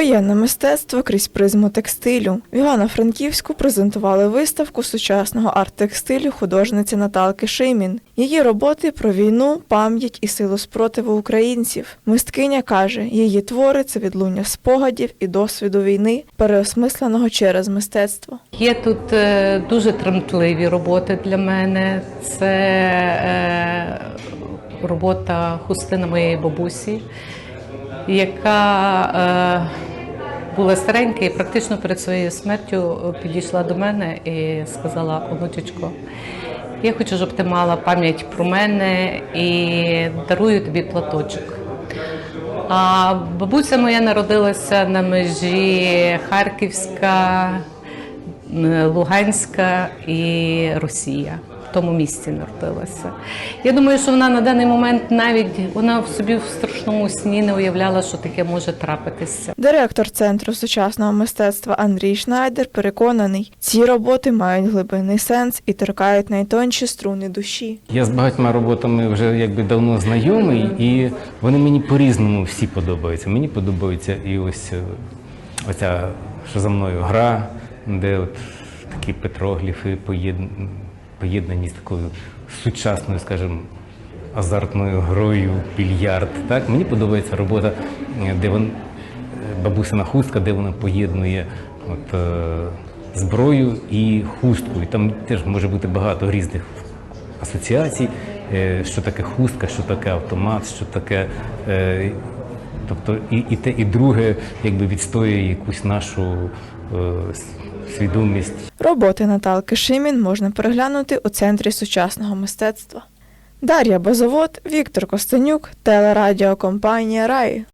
Воєнне мистецтво крізь призму текстилю. В Івано-Франківську презентували виставку сучасного арт-текстилю художниці Наталки Шимін. Її роботи про війну, пам'ять і силу спротиву українців. Мисткиня каже, її твори це відлуння спогадів і досвіду війни, переосмисленого через мистецтво. Є тут е, дуже тремтливі роботи для мене. Це е, робота хустина моєї бабусі, яка е, була старенька і практично перед своєю смертю підійшла до мене і сказала: онучечко, я хочу, щоб ти мала пам'ять про мене і дарую тобі платочок. А бабуся моя народилася на межі Харківська, Луганська і Росія. В тому місці народилася. Я думаю, що вона на даний момент навіть вона в собі в страшному сні не уявляла, що таке може трапитися. Директор центру сучасного мистецтва Андрій Шнайдер переконаний, ці роботи мають глибинний сенс і торкають найтонші струни душі. Я з багатьма роботами вже якби давно знайомий, і вони мені по-різному всі подобаються. Мені подобається і ось е, оця, що за мною гра, де от такі петрогліфи поєдн- поєднані з такою сучасною, скажімо, азартною грою, більярд. Так? Мені подобається робота, е, де вон, е, бабусина хустка, де вона поєднує от, е, зброю і хустку. І там теж може бути багато різних асоціацій, що таке хустка, що таке автомат, що таке. Тобто і, і те, і друге якби відстоює якусь нашу е, свідомість. Роботи Наталки Шимін можна переглянути у центрі сучасного мистецтва. Дар'я Базовод, Віктор Костенюк, телерадіокомпанія Раї.